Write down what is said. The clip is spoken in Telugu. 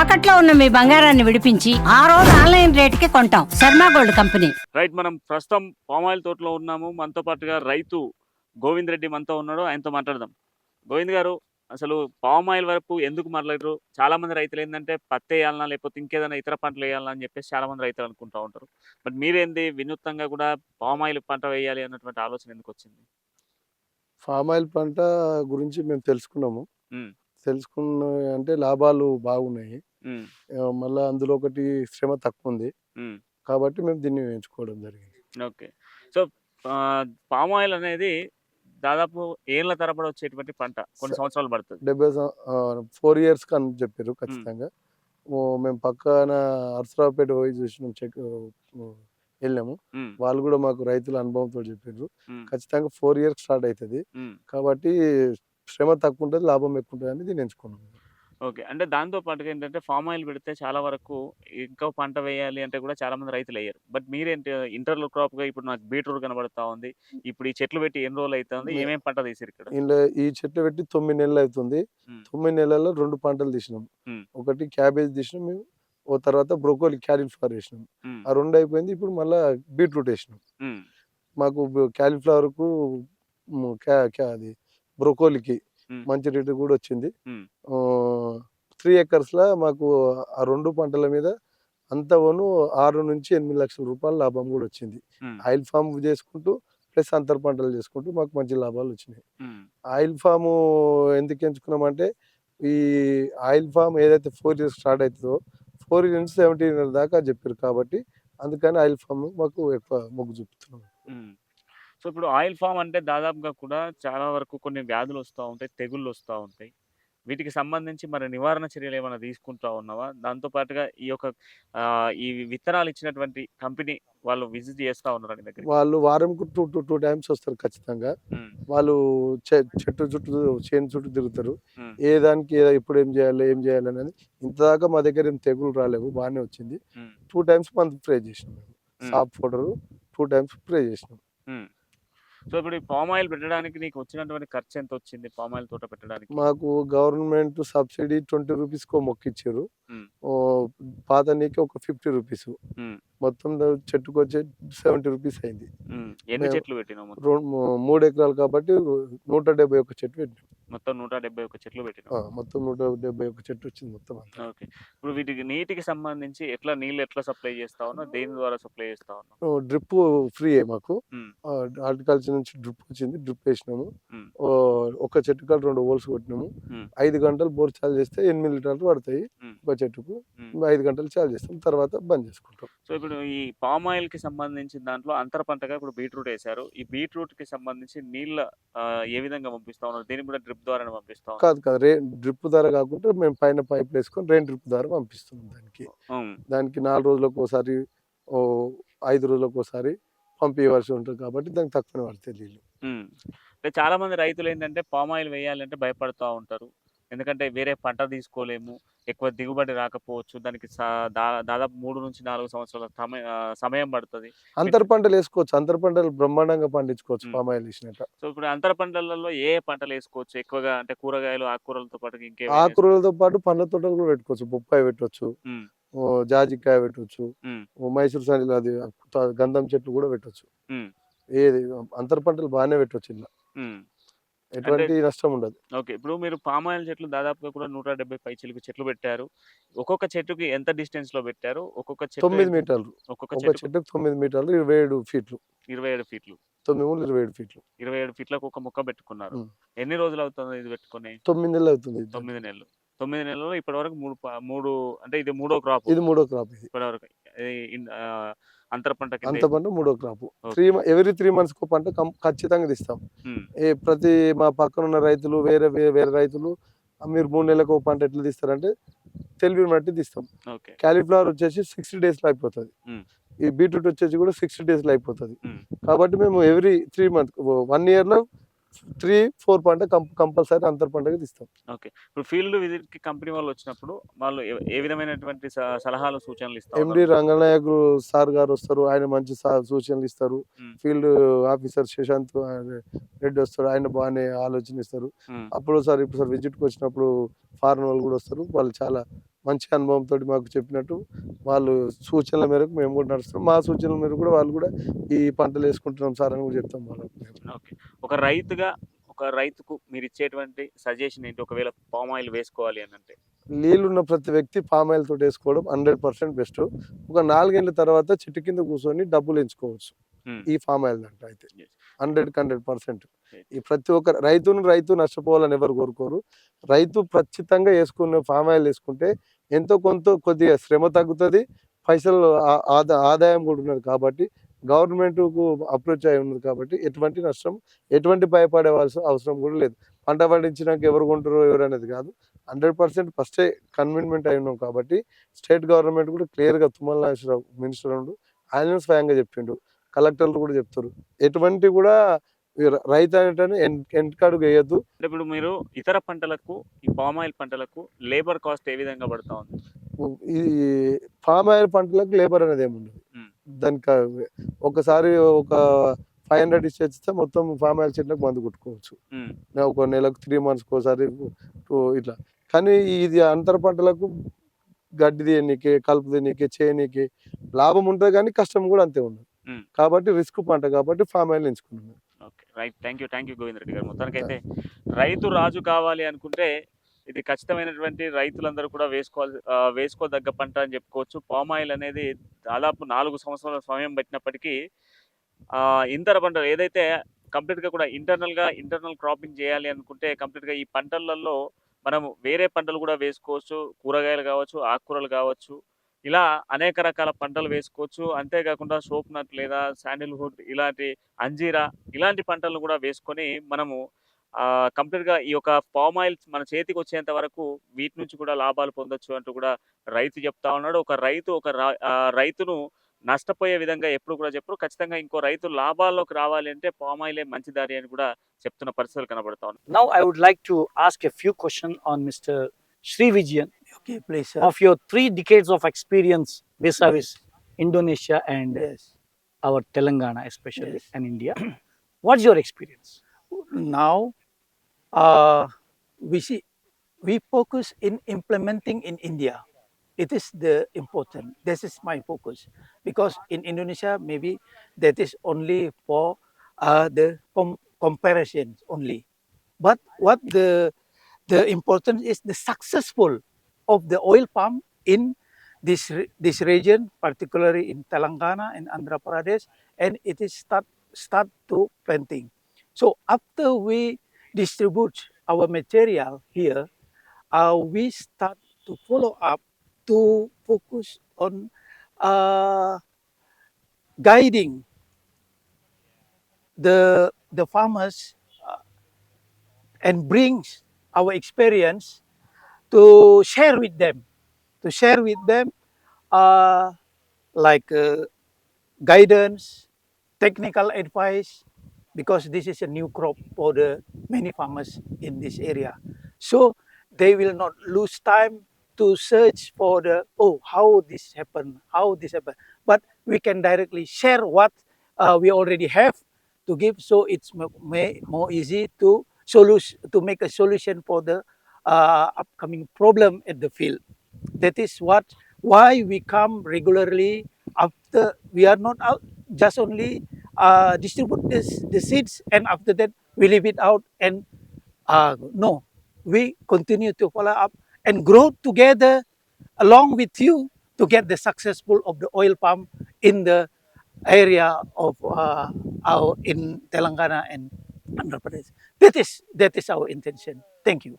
తాకట్లో ఉన్న మీ బంగారాన్ని విడిపించి ఆ రోజు ఆన్లైన్ రేటుకి కొంటాం. Sharma gold company. రైట్ మనం ప్రస్తుతం పామాయిల్ తోటలో ఉన్నాము. మనతో పాటుగా రైతు గోవింద్ రెడ్డి మనతో ఉన్నాడు. ఆయనతో మాట్లాడదాం. గోవింద్ గారు అసలు పామాయిల్ వరకు ఎందుకు మాట్లాడరు చాలా మంది రైతులు ఏంటంటే పత్తి వేయాలన్నా లేకపోతే ఇంకేదైనా ఇతర పంటలు వేయాలన్నా అని చెప్పేసి చాలా మంది రైతులు అనుకుంటా ఉంటారు. బట్ మీరేంది వినూత్నంగా కూడా పామాయిల్ పంట వేయాలి అన్నటువంటి ఆలోచన ఎందుకు వచ్చింది? ఫామ్ ఆయిల్ పంట గురించి మేము తెలుసుకున్నాము. తెలుసుకున్న అంటే లాభాలు బాగున్నాయి. మళ్ళా అందులో ఒకటి శ్రమ తక్కువ ఉంది కాబట్టి మేము దీన్ని ఎంచుకోవడం జరిగింది. ఓకే. సో పామాయిల్ అనేది దాదాపు ఏళ్ళ తరబడి వచ్చేటువంటి పంట. కొన్ని సంవత్సరాలు పడుతుంది. డెబ్బై ఫోర్ ఇయర్స్ అని చెప్పారు ఖచ్చితంగా. మేము పక్కన అర్సరావుపేట పోయి చూసినాం చెక్ వెళ్ళాము. వాళ్ళు కూడా మాకు రైతుల అనుభవంతో చెప్పారు ఖచ్చితంగా ఫోర్ ఇయర్స్ స్టార్ట్ అవుతుంది. కాబట్టి శ్రమ తక్కువ ఉంటుంది లాభం ఎక్కువ ఉంటుంది అని దీన్ని ఎంచుకున్నాం. ఓకే. అంటే దాంతో పాటుగా ఏంటంటే ఫామ్ ఆయిల్ పెడితే చాలా వరకు ఇంకో పంట వేయాలి అంటే కూడా చాలా మంది రైతులు వేయరు. బట్ మీరేంటి ఇంటర్లో క్రాప్గా ఇప్పుడు నాకు బీట్రూట్ కనబడతా ఉంది. ఇప్పుడు ఈ చెట్లు పెట్టి ఎన్ని రోజులు అవుతుంది మే- ఏమేం పంట తీసారు ఇక్కడ? ఇందులో ఈ చెట్లు పెట్టి తొమ్మిది నెలలు అవుతుంది మ్మ్. తొమ్మిది నెలల్లో రెండు పంటలు తీసినాం. ఒకటి క్యాబేజ్ తీసినాం మేము ఓ తర్వాత బ్రోకోలి క్యాలీఫ్లవర్ వేసినాం. ఆ రెండు అయిపోయింది ఇప్పుడు మళ్ళీ బీట్రూట్ వేసినాం. మాకు క్యాలీఫ్లవర్కు అది బ్రోకోలికి. మంచి రేటు కూడా వచ్చింది. త్రీ ఎకర్స్లో మాకు ఆ రెండు పంటల మీద అంత వను ఆరు నుంచి ఎనిమిది లక్షల రూపాయల లాభం కూడా వచ్చింది. ఆయిల్ ఫామ్ చేసుకుంటూ ప్లస్ అంతర పంటలు చేసుకుంటూ మాకు మంచి లాభాలు వచ్చినాయి. ఆయిల్ ఫామ్ ఎందుకు ఎంచుకున్నామంటే ఈ ఆయిల్ ఫామ్ ఏదైతే ఫోర్ ఇయర్స్ స్టార్ట్ అవుతుందో ఫోర్ ఇయర్ నుంచి సెవెంటీన్ ఇయర్ దాకా చెప్పారు కాబట్టి అందుకని ఆయిల్ ఫామ్ మాకు ఎక్కువ మొగ్గు చూపుతున్నాం. సో ఇప్పుడు ఆయిల్ ఫామ్ అంటే దాదాపుగా కూడా చాలా వరకు కొన్ని వ్యాధులు వస్తూ ఉంటాయి తెగుళ్ళు వస్తూ ఉంటాయి. వీటికి సంబంధించి మరి నివారణ చర్యలు ఏమైనా తీసుకుంటా ఉన్నావా? దాంతో పాటుగా ఈ యొక్క ఈ విత్తనాలు ఇచ్చినటువంటి కంపెనీ వాళ్ళు విజిట్ చేస్తా ఉన్నారు నీ దగ్గర వాళ్ళు వారంకు టూ టూ టూ టైమ్స్ వస్తారు ఖచ్చితంగా. వాళ్ళు చెట్టు చుట్టూ చేను చుట్టూ తిరుగుతారు. ఏ దానికి ఎప్పుడు ఏం చేయాలి ఏం చేయాలి అనేది ఇంతదాకా మా దగ్గర ఏం తెగులు రాలేవు బాగానే వచ్చింది. టూ టైమ్స్ మనం స్ప్రే చేసినాం soap powder two times spray చేసినాం. సో ఇప్పుడు ఈ పామ్ ఆయిల్ పెట్టడానికి నీకు వచ్చినటువంటి ఖర్చు ఎంత వచ్చింది పామ్ ఆయిల్ తోట పెట్టడానికి? మాకు గవర్నమెంట్ సబ్సిడీ ట్వంటీ రూపీస్ కో మొక్క ఇచ్చారు ఓ పాత నీకి ఒక ఫిఫ్టీ రూపీస్. మొత్తం చెట్టుకు వచ్చే సెవెంటీ రూపీస్ అయింది ఎన్ని చెట్లు పెట్టినావు మొత్తం? రెండు మూ- మూడు ఎకరాలు కాబట్టి నూట డెబ్బై ఒక చెట్టు పెట్టినాం. మొత్తం నూట డెబ్బై ఒక చెట్లు ఆ, పెట్టినావు మొత్తం నూట డెబ్బై ఒక చెట్టు వచ్చింది మొత్తం ఓకే. ఇప్పుడు వీటికి నీటికి సంబంధించి ఎట్లా నీళ్ళు ఎట్లా సప్లై చేస్తా ఉన్నా దేని ద్వారా సప్లై చేస్తా ఉన్నావు? డ్రిప్ ఫ్రీ మాకు. హార్టికల్చర్ నుంచి డ్రిప్ వచ్చింది డ్రిప్ వేసినాము. ఒక చెట్టు కాడ రెండు హోల్స్ కొట్టినాము. ఐదు గంటలు బోర్ చాలు చేస్తే ఎనిమిది లీటర్లు పడతాయి. ఒక చెట్టుకు. ఐదు గంటలు చాలు చేస్తాం తర్వాత బంద్ చేసుకుంటాం. సో ఇప్పుడు ఈ పామ్ ఆయిల్కి సంబంధించి దాంట్లో అంతర పంటగా ఇప్పుడు బీట్రూట్ వేశారు. ఈ బీట్రూట్కి సంబంధించి నీళ్ళ ఏ విధంగా పంపిస్తా ఉన్నారు? దీన్ని కూడా డ్రిప్ ద్వారానే పంపిస్తా కాదు కాదు. రే డ్రిప్ ద్వారా కాకుండా మేము పైన పైప్ వేసుకొని రెయిన్ డ్రిప్ ద్వారా పంపిస్తున్నాం దానికి. దానికి నాలుగు రోజులకు ఒకసారి ఓ ఐదు రోజులకు ఒకసారి పంపించవలసి ఉంటుంది కాబట్టి దానికి తక్కువనే పడతాయి నీళ్ళు. అంటే చాలా మంది రైతులు ఏంటంటే పామ్ ఆయిల్ వేయాలంటే భయపడుతూ ఉంటారు. ఎందుకంటే వేరే పంట తీసుకోలేము ఎక్కువ దిగుబడి రాకపోవచ్చు దానికి దాదాపు మూడు నుంచి నాలుగు సంవత్సరాల సమయ పడుతుంది. అంతర పంటలు వేసుకోవచ్చు అంతర పంటలు బ్రహ్మాండంగా పండించుకోవచ్చు. పామాయిల్ వేసినట్ట. సో ఇప్పుడు అంతర పంటలలో ఏ పంటలు వేసుకోవచ్చు? ఎక్కువగా అంటే కూరగాయలు ఆకుకూరలతో పాటు ఇంకే ఆకుకూరలతో పాటు పండ్ల తోటలు కూడా పెట్టుకోవచ్చు బొప్పాయి పెట్టవచ్చు జాజికాయ పెట్టవచ్చు మైసూర్ సండిలో అది గంధం చెట్లు కూడా పెట్టవచ్చు ఏది అంతర పంటలు బాగానే పెట్టవచ్చు ఇలా. ఎటువంటి నష్టం ఉండదు. ఓకే. ఇప్పుడు మీరు పామ్ ఆయిల్ చెట్లు దాదాపుగా కూడా నూట డెబ్బై పై చెట్లు చెట్లు పెట్టారు. ఒక్కొక్క చెట్టుకి ఎంత డిస్టెన్స్లో పెట్టారు? ఒక్కొక్క చెట్టు తొమ్మిది మీటర్లు. ఒక్కొక్క ఒక చెట్టు చెట్టుకు తొమ్మిది మీటర్లు ఇరవై ఏడు ఫీట్లు. ఇరవై ఏడు ఫీట్లు. తొమ్మిది మూడు ఇరవై ఏడు ఫీట్లు. ఇరవై ఏడు ఫీట్లకు ఒక మొక్క పెట్టుకున్నారు. ఎన్ని రోజులు అవుతుంది ఇది పెట్టుకొని? తొమ్మిది నెలలు అవుతుంది. తొమ్మిది నెలలు. తొమ్మిది నెలల్లో ఇప్పటి వరకు మూడు మూడు అంటే ఇది మూడో క్రాప్. ఇది మూడో క్రాప్ ఇది. ఇప్పటి వరకు అంతర పంట అంత పంట మూడో క్రాప్. త్రీ ఎవరీ త్రీ మంత్స్కు పంట ఖచ్చితంగా తీస్తాం. ఏ ప్రతి మా పక్కన ఉన్న రైతులు వేరే వేరే రైతులు "ఆ, మీరు మూడు నెలలకు ఒక పంట ఎట్లా తీస్తారంటే తెలివిని బట్టి తీస్తాం. క్యాలీఫ్లవర్ వచ్చేసి సిక్స్టీ డేస్లో అయిపోతుంది. ఈ బీట్రూట్ వచ్చేసి కూడా సిక్స్టీ డేస్లో అయిపోతుంది. కాబట్టి మేము ఎవ్రీ త్రీ మంత్ వన్ ఇయర్లో త్రీ ఫోర్ పంట కంపల్సరీ అంతర పంటగా తీస్తాం. ఓకే. ఇప్పుడు ఫీల్డ్ విజిట్కి కంపెనీ వాళ్ళు వచ్చినప్పుడు వాళ్ళు ఏ- విధమైనటువంటి సలహాలు సూచనలు ఇస్తారు ఎండి రంగనాయకులు సార్ గారు వస్తారు ఆయన మంచి సూచనలు ఇస్తారు. ఫీల్డ్ ఆఫీసర్ శశాంత్ రెడ్డి వస్తారు ఆయన బాగానే ఆలోచన ఇస్తారు. అప్పుడు సార్ ఇప్పుడు సార్ విజిట్కి వచ్చినప్పుడు ఫారెన్ వాళ్ళు కూడా వస్తారు వాళ్ళు చాలా మంచి అనుభవంతో మాకు చెప్పినట్టు వాళ్ళు సూచనల మేరకు మేము కూడా నడుస్తాం మా సూచనల మేరకు కూడా వాళ్ళు కూడా ఈ పంటలు వేసుకుంటున్నాం సార్ అని కూడా చెప్తాం వాళ్ళకి. ఓకే. ఒక రైతుగా ఒక రైతుకు మీరు ఇచ్చేటువంటి సజెషన్ ఏంటి? ఒకవేళ పామ్ ఆయిల్ వేసుకోవాలి అని అంటే? నీళ్ళున్న ప్రతి వ్యక్తి పామ్ ఆయిల్ తోటి వేసుకోవడం హండ్రెడ్ పర్సెంట్ బెస్ట్. ఒక నాలుగేళ్ళ తర్వాత చెట్టు కింద కూర్చొని డబ్బులు ఎంచుకోవచ్చు. ఈ ఫామ్ ఆయిల్ దాంట్లో అయితే. Yes. Hundred percent. ఈ ప్రతి ఒక్క రైతును రైతు నష్టపోవాలని ఎవరు కోరుకోరు. రైతు ఖచ్చితంగా వేసుకున్న ఫామ్ ఆయిల్ వేసుకుంటే ఎంతో కొంత కొద్దిగా శ్రమ తగ్గుతుంది పైసలు ఆదా ఆదాయం కూడా ఉన్నది కాబట్టి గవర్నమెంట్కు అప్రోచ్ అయి ఉన్నది కాబట్టి ఎటువంటి నష్టం ఎటువంటి భయపడేవాల్సిన అవసరం కూడా లేదు. పంట పండించినాక ఎవరు కొంటారో ఎవరు అనేది కాదు. హండ్రెడ్ పర్సెంట్ ఫస్టే కన్విన్మెంట్ అయి ఉన్నాం కాబట్టి స్టేట్ గవర్నమెంట్ కూడా క్లియర్గా తుమ్మల నాగేశ్వరరావు మినిస్టర్ ఉండు ఆయన స్వయంగా చెప్పిండు. కలెక్టర్లు కూడా చెప్తారు. ఎటువంటి కూడా రైతు అనేటని ఎంటకాడుగు వేయద్దు. ఇప్పుడు మీరు ఇతర పంటలకు ఈ పామ్ ఆయిల్ పంటలకు లేబర్ కాస్ట్ ఏ విధంగా పడతా ఉంది? ఈ ఫామ్ ఆయిల్ పంటలకు లేబర్ అనేది ఏమి ఉండదు. మ్మ్. దానికి ఒకసారి ఒక ఫైవ్ హండ్రెడ్ ఇచ్చేస్తే మొత్తం ఫామ్ ఆయిల్ చెట్లకు మందు కొట్టుకోవచ్చు. ఒక నెలకు త్రీ మంత్స్కి ఒకసారి ఇట్లా. కానీ ఇది అంతర పంటలకు గడ్డి తీయనీకి కలుపు తీయనీకి చేయనీకి లాభం ఉంటుంది కానీ కష్టం కూడా అంతే ఉండదు. కాబట్టి రిస్క్ పంట కాబట్టి palm oil ఎంచుకున్నాం okay. Right. Thank you thank you Govind Reddy గారు. మొత్తానికైతే రైతు రాజు కావాలి అనుకుంటే ఇది ఖచ్చితమైనటువంటి రైతులందరూ కూడా వేసుకోవాలి వేసుకోదగ్గ పంట అని చెప్పుకోవచ్చు. పామ్ ఆయిల్ అనేది దాదాపు నాలుగు సంవత్సరాల సమయం పట్టినప్పటికీ ఇంతర పంటలు ఏదైతే కంప్లీట్గా కూడా ఇంటర్నల్గా ఇంటర్నల్ క్రాపింగ్ చేయాలి అనుకుంటే కంప్లీట్గా ఈ పంటలలో మనం వేరే పంటలు కూడా వేసుకోవచ్చు. కూరగాయలు కావచ్చు ఆకుకూరలు కావచ్చు. ఇలా అనేక రకాల పంటలు వేసుకోవచ్చు. అంతేకాకుండా సోప్ నట్ లేదా శాండిల్వుడ్ ఇలాంటి అంజీరా ఇలాంటి పంటలను కూడా వేసుకొని మనము కంప్లీట్గా గా ఈ యొక్క పామ్ ఆయిల్ మన చేతికి వచ్చేంత వరకు వీటి నుంచి కూడా లాభాలు పొందొచ్చు అంటూ కూడా రైతు చెప్తా ఉన్నాడు. ఒక రైతు ఒక రైతును నష్టపోయే విధంగా ఎప్పుడు కూడా చెప్పరు. ఖచ్చితంగా ఇంకో రైతు లాభాల్లోకి రావాలి అంటే పామ్ ఆయిలే మంచి దారి అని కూడా చెప్తున్న పరిస్థితులు కనబడతా ఉన్నాయి. Now I would like to ask a few question on mister Shri Vijayan Okay, please, sir. of your three decades of experience vis-a-vis Indonesia and Yes. our Telangana especially Yes. and India. What's your experience? Now, uh, we see we focus in implementing in India. It is the important. This is my focus because in Indonesia maybe that is only for uh, the com- comparisons only. But what the the importance is the successful of the oil palm in this this region, particularly in Telangana and Andhra Pradesh, and it is start start to planting. So after we distribute our material here, uh, we start to follow up to focus on uh, guiding the the farmers uh, and brings our experience to share with them, to share with them uh, like uh, guidance, technical advice, because this is a new crop for the many farmers in this area. So they will not lose time to search for the oh how this happened, how this happened. But we can directly share what uh, we already have to give, so it's more easy to solution to make a solution for the uh, upcoming problem at the field. That is what why we come regularly after we are not out just only uh, distribute this, the seeds and after that we leave it out and uh, no we continue to follow up and grow together along with you to get the successful of the oil palm in the area of uh, our in Telangana and Andhra Pradesh. That is that is our intention. Thank you.